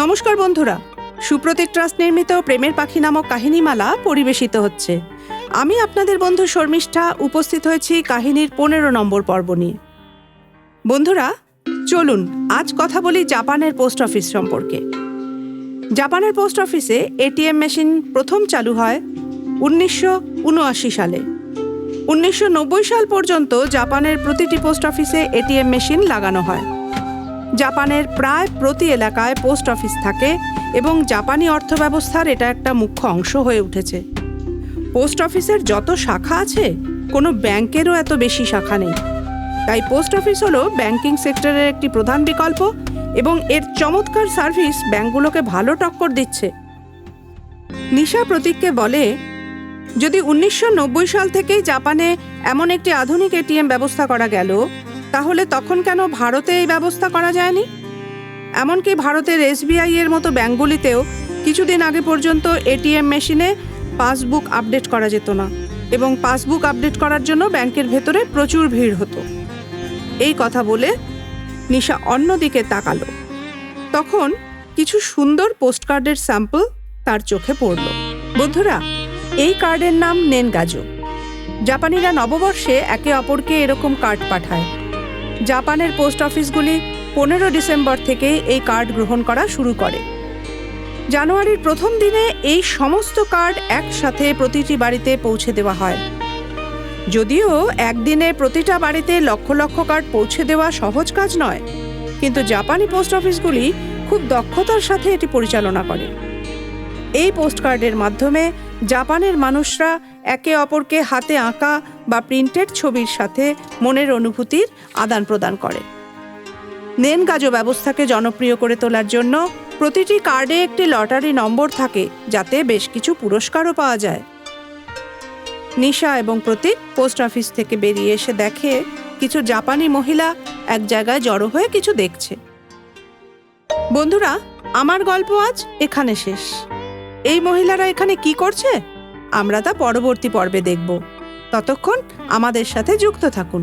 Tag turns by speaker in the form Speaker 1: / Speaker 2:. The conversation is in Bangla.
Speaker 1: নমস্কার বন্ধুরা। সুপ্রতীক ট্রাস্ট নির্মিত প্রেমের পাখি নামক কাহিনীমালা পরিবেশিত হচ্ছে। আমি আপনাদের বন্ধু শর্মিষ্ঠা উপস্থিত হয়েছি কাহিনীর পনেরো নম্বর পর্ব নিয়ে। বন্ধুরা, চলুন আজ কথা বলি জাপানের পোস্ট অফিস সম্পর্কে। জাপানের পোস্ট অফিসে এটিএম মেশিন প্রথম চালু হয় উনিশশো উনআশি সালে। উনিশশো নব্বই সাল পর্যন্ত জাপানের প্রতিটি পোস্ট অফিসে এটিএম মেশিন লাগানো হয়। জাপানের প্রায় প্রতি এলাকায় পোস্ট অফিস থাকে এবং জাপানি অর্থব্যবস্থার এটা একটা মুখ্য অংশ হয়ে উঠেছে। পোস্ট অফিসের যত শাখা আছে, কোনো ব্যাংকেরও এত বেশি শাখা নেই। তাই পোস্ট অফিস হলো ব্যাংকিং সেক্টরের একটি প্রধান বিকল্প এবং এর চমৎকার সার্ভিস ব্যাংকগুলোকে ভালো টক্কর দিচ্ছে। নিশা প্রতীককে বলে, যদি উনিশশো নব্বই সাল থেকেই জাপানে এমন একটি আধুনিক এটিএম ব্যবস্থা করা গেল তাহলে তখন কেন ভারতে এই ব্যবস্থা করা যায়নি? এমনকি ভারতের এসবিআই এর মতো ব্যাঙ্কগুলিতেও কিছুদিন আগে পর্যন্ত এটিএম মেশিনে পাসবুক আপডেট করা যেত না এবং পাসবুক আপডেট করার জন্য ব্যাংকের ভেতরে প্রচুর ভিড় হতো। এই কথা বলে নিশা অন্যদিকে তাকালো। তখন কিছু সুন্দর পোস্টকার্ডের স্যাম্পল তার চোখে পড়ল। বন্ধুরা, এই কার্ডের নাম নেনগাজো। জাপানিরা নববর্ষে একে অপরকে এরকম কার্ড পাঠায়। জাপানের পোস্ট অফিসগুলি পনেরো ডিসেম্বর থেকে এই কার্ড গ্রহণ করা শুরু করে। জানুয়ারির প্রথম দিনে এই সমস্ত কার্ড একসাথে প্রতিটি বাড়িতে পৌঁছে দেওয়া হয়। যদিও একদিনে প্রতিটা বাড়িতে লক্ষ লক্ষ কার্ড পৌঁছে দেওয়া সহজ কাজ নয়, কিন্তু জাপানি পোস্ট অফিসগুলি খুব দক্ষতার সাথে এটি পরিচালনা করে। এই পোস্টকার্ডের মাধ্যমে জাপানের মানুষরা একে অপরকে হাতে আঁকা বা প্রিন্টেড ছবির সাথে মনের অনুভূতির আদান প্রদান করে। নেনগাজো ব্যবস্থাকে জনপ্রিয় করে তোলার জন্য প্রতিটি কার্ডে একটি লটারি নম্বর থাকে, যাতে বেশ কিছু পুরস্কারও পাওয়া যায়। নিশা এবং প্রতীক পোস্ট অফিস থেকে বেরিয়ে এসে দেখে কিছু জাপানি মহিলা এক জায়গায় জড়ো হয়ে কিছু দেখছে। বন্ধুরা, আমার গল্প আজ এখানে শেষ। এই মহিলারা এখানে কি করছে? আমরা তা পরবর্তী পর্বে দেখব। ততক্ষণ আমাদের সাথে যুক্ত থাকুন।